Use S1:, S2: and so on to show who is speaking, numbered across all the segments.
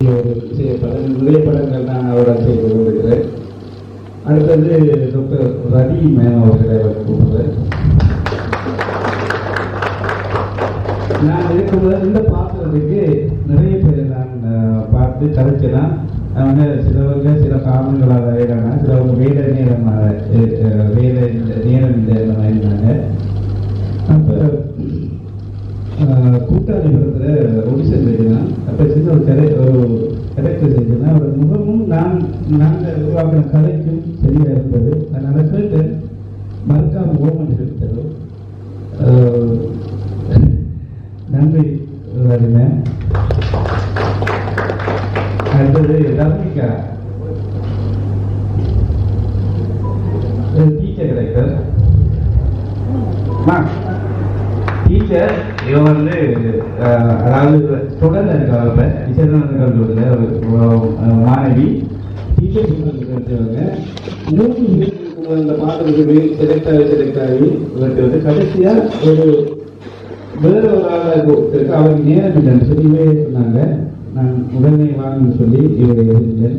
S1: ஒரு சில நான் அவரால் செய்து கொண்டிருக்கிறேன். அடுத்தது டாக்டர் ரவி மேம் அவர்களை அவர் கூப்பிடுறேன் நான் இருக்கும்போது இந்த பாத்திரத்துக்கு நிறைய பேர் நான் பார்த்து கதைச்சேன்னா அவங்க சிலவங்க சில காரணங்களாக வேலைனா சிலவங்க வேலை நேரமாக வேலை நேரம் இல்லை அந்த மாதிரி இருந்தாங்க அப்போ கூட்டாளி படத்தில் ஒடிஷன் செஞ்சேன் அப்போ சின்ன ஒரு கதை ஒரு கரெக்டர் செஞ்சேன்னா ஒரு முகமும் நான் நாங்கள் உருவாக்கின கதைக்கும் சரியாக இருந்தது. அதனால கேட்டேன் மறக்காம ஓமன் எடுத்ததும் நன்றி வரிமே அடுத்தது ரம்மிகா டீச்சர் கரெக்டர் டீச்சர் இவன் வந்து அதாவது ஸ்டூடெண்ட் இருக்காங்க இப்போ இசைநலன்கள் ஒரு மாணவி டீச்சர் இருக்கிறவங்க மூன்று இந்த பாடல்கள் செலக்ட் ஆகி செலக்ட் ஆகி வந்து ஒரு வேற ஒரு ஆளை அவருக்கு நேரம் இல்லைன்னு சொல்லி இவரே சொன்னாங்க. நான் உடனே வாங்கன்னு சொல்லி இவரை எழுதினேன்.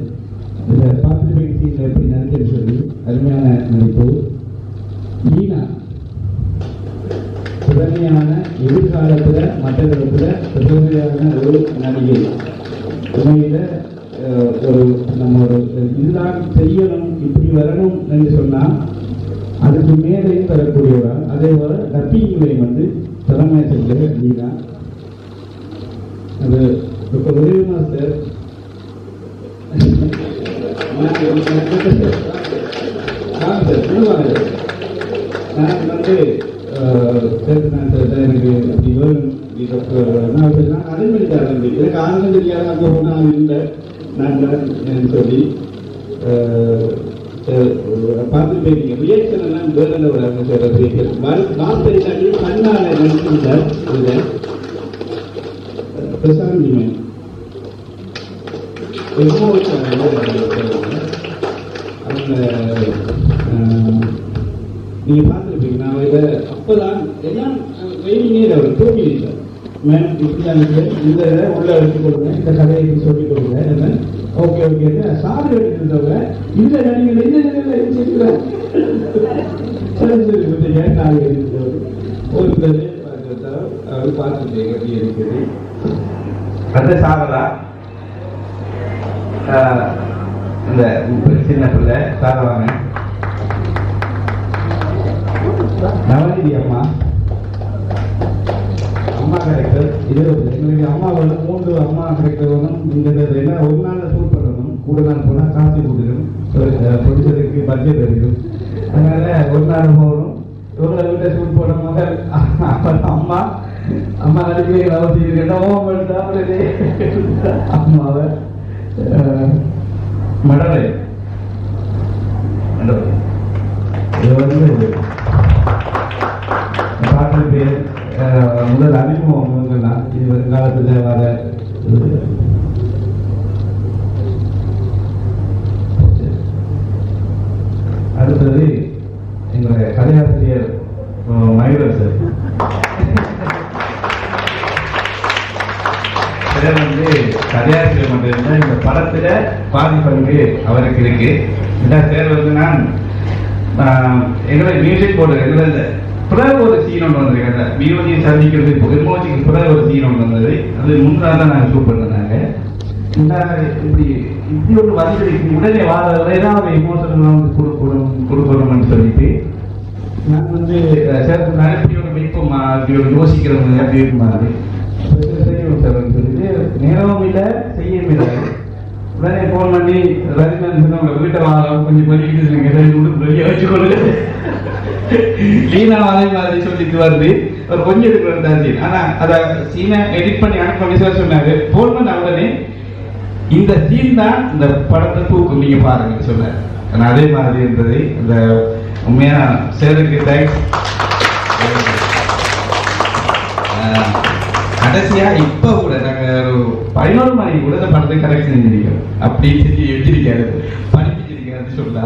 S1: இதை பார்த்துட்டு எப்படி நினைச்சேன்னு சொல்லி அருமையான நடிப்பு மீனா திறமையான எதிர்காலத்துல இடத்துல திறமையான ஒரு நடிகை. உண்மையில் ஒரு நம்ம ஒரு இதுதான் செய்யணும் இப்படி வரணும் என்று சொன்னா அதுக்கு மேலே வரக்கூடியவரா அதே போல டப்பிங்லையும் வந்து திறமையா செஞ்ச நீதான். அது இப்போ உதவி மாஸ்டர். சார் சொல்லுவாங்க நான் வந்து சேர்த்து நான் சொல்லிட்டேன் எனக்கு இப்படி நான் நான் தான் எனக்கு தெரியாத இல்லை நான் தான் சொல்லி பார்த்து ரியாக்ஷன் எல்லாம் வேற லெவல் அவங்க சொல்ற ரியாக்ஷன் வார்த்தை கண்ணால நினைச்சிருந்தார் இதில் அவங்க நீங்க அப்போதான் எல்லாம் ட்ரைனிங்கே அவர் தூக்கி இல்லை. மேம் இந்த இதை உள்ள எடுத்து கொடுங்க. இந்த கதையை இப்படி கொடுங்க. என்ன? ஓகே ஓகே சாரி எடுத்துருந்தவங்க இந்த நடிகர் இந்த நடிகர் என்ன சரி சரி. கொஞ்சம் ஏன் நாள் எடுத்துட்டு ஒரு அவர் பார்த்துட்டு இருக்குது அந்த சாரதா ஆஹ், இந்த சின்ன பிள்ளை சாரவாங்க நவநிதி அம்மா அம்மா கேரக்டர் இது எங்களுக்கு அம்மா வந்து மூன்று அம்மா கேரக்டர் வந்து இந்த என்ன ஒரு நாள் ஷூட் பண்ணணும் கூட நாள் போனால் காசு கொடுக்கணும் ப்ரொடியூசருக்கு பட்ஜெட் இருக்கும் அதனால ஒரு நாள் போகணும். இவங்களை வீட்டை ஷூட் போன மகள் அப்புறம் அம்மா அம்மா நடிக்கிறீங்க அவசியம் இருக்கணும் அம்மாவை மடலை. மடலை இது வந்து முதல் அறிமுகம் இவங்கெல்லாம் இது வருங்காலத்தில் வர அடுத்தது எங்களுடைய கதையாசிரியர் அஹ், மயூரன் சார். சார் வந்து கதையாசிரியர் மட்டும் இந்த படத்தில் பாதி பங்கு அவருக்கு இருக்கு. இந்த பேர் வந்து நான் ஆஹ், எங்களை மியூசிக் போட்டு எங்களை பிறகு ஒரு சீன் ஒன்று வந்திருக்காங்க மியூஜி சந்திக்கிறது எமோஜிக்கு பிறகு ஒரு சீன் ஒன்று வந்தது. அது முன்னாள் தான் நாங்கள் ஷூட் இப்படி இப்படி ஒரு வந்து உடனே வார ஏதாவது எமோஷன் வந்து கொடுக்கணும் கொடுக்கணும்னு சொல்லிட்டு நான் வந்து அஹ், சார் நான் இப்படி ஒரு வைப்போமா இப்படி ஒரு யோசிக்கிறவங்க அப்படி இருக்குமா செய்யணும் சார் சொல்லிட்டு நேரமும் இல்லை செய்யவும் இல்லை. உடனே ஃபோன் பண்ணி ரஜினன் சொன்னவங்க வீட்டை வாங்க கொஞ்சம் பண்ணிக்கிட்டு நீங்க வெளியே வச்சுக்கொண்டு லீனா அதே மாதிரி சொல்லிட்டு வந்து ஒரு கொஞ்சம் எடுக்கிற இருந்தாச்சு ஆனா அத சீனை எடிட் பண்ணி அனுப்பி சார் சொன்னாரு. ஃபோன் பண்ண உடனே. இந்த சீன் தான் இந்த படத்தை தூக்கும். நீங்க பாருங்க சொன்னார். அதே மாதிரி இருந்தது. இந்த உண்மையான சேருக்கு தேங்க்ஸ் கடைசியா இப்ப கூட நாங்க ஒரு பதினோரு மணிக்கு கூட இந்த படத்தை கரெக்ட் செஞ்சிருக்கோம். அப்படி சொல்லி வச்சிருக்காரு படிப்பிச்சிருக்காரு சொல்ல.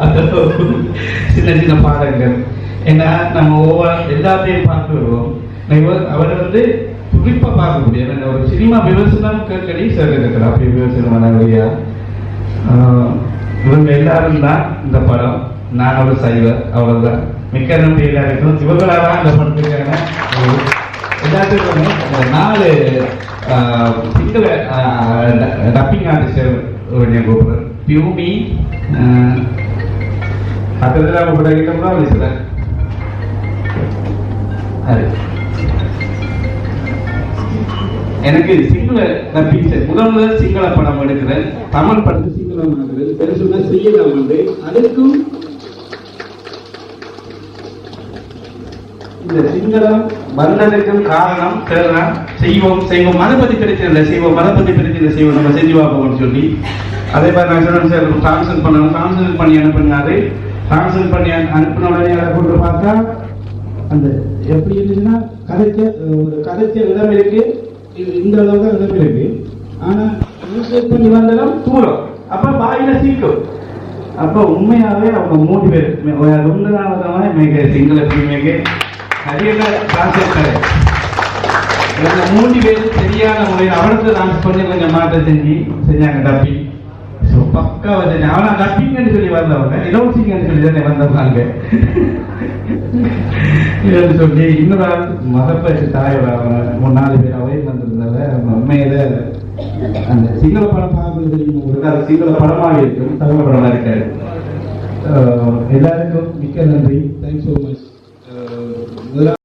S1: சின்ன சின்ன பாடங்கள். ஏன்னா நம்ம ஒவ்வொரு எல்லாத்தையும் பார்த்து வருவோம். இவர் அவர் வந்து குறிப்பா பார்க்கக்கூடிய ஏன்னா ஒரு சினிமா விமர்சனம் கேட்கடி சார் இருக்கிறார். அப்படி விமர்சனம் வழியா. இவங்க எல்லாரும் தான் இந்த படம். நான் ஒரு சைவர் அவ்வளவுதான். மிக்க நன்றி எல்லாருக்கும். இவங்களா தான் இந்த படத்துக்கான எல்லாத்துக்கும் இந்த நாலு சிங்கள டப்பிங் ஆர்டிஸ்டர் கொஞ்சம் கூப்பிடுறேன் பியூமி அதெல்லாம் கூப்பிட அப்படி சில எனக்கு சிங்கள நான் பிக்சர் முதல் முதல் சிங்கள படம் எடுக்கிறேன். தமிழ் படத்து சிங்களம் எடுக்கிறேன். பெருசுனா செய்யலாம் வந்து அதுக்கும் இந்த சிங்களம் வந்ததுக்கும் காரணம் தேர்தான் செய்வோம் செய்வோம். மத பத்தி பிரச்சனை இல்லை செய்வோம் மத பத்தி பிரச்சனை செய்வோம். நம்ம செஞ்சு பார்ப்போம்னு சொல்லி. அதே மாதிரி நான் சொன்னேன் சார் டிரான்ஸ்ஃபர் பண்ணணும். டிரான்ஸ்ஃபர் பண்ணி அனுப்புனாரு. டிரான்ஸ்ஃபர் பண்ணி அனுப்பின உடனே அதை கொண்டு பார்த்தா அந்த எப்படி இருந்துச்சுன்னா கதைக்கு ஒரு கதைச்ச இடம் இருக்கு. இந்த அளவு தான் இடம் இருக்கு. ஆனால் பண்ணி வந்தாலும் தூரம். அப்போ வாயில சீக்கிரம் அப்போ உண்மையாகவே அவங்க மூணு பேர் ஒன்றாவதவன் மேக சிங்கள மேக நிறைய டிரான்ஸ்லேட் இந்த மூணு பேர் சரியான முறையில் அவனுக்கு நான் கொஞ்சம் கொஞ்சம் மாற்றம் செஞ்சு செஞ்சாங்க டப்பி. ஸோ பக்கா வந்து அவனா டப்பிங்கன்னு சொல்லி வந்தவங்க இலவசிங்கன்னு சொல்லி தானே வந்தவங்க என்று சொல்லி இன்னொரு ஆள் மதப்பேச்சு தாய் அவங்க மூணு நாலு பேர் அவையில் வந்திருந்தால உண்மையில அந்த சிங்கள படம் பார்க்கறது உங்களுக்கு அது சிங்கள படமாக இருக்கும். தமிழ் படமா இருக்காரு. எல்லாருக்கும் மிக்க நன்றி. Thanks so much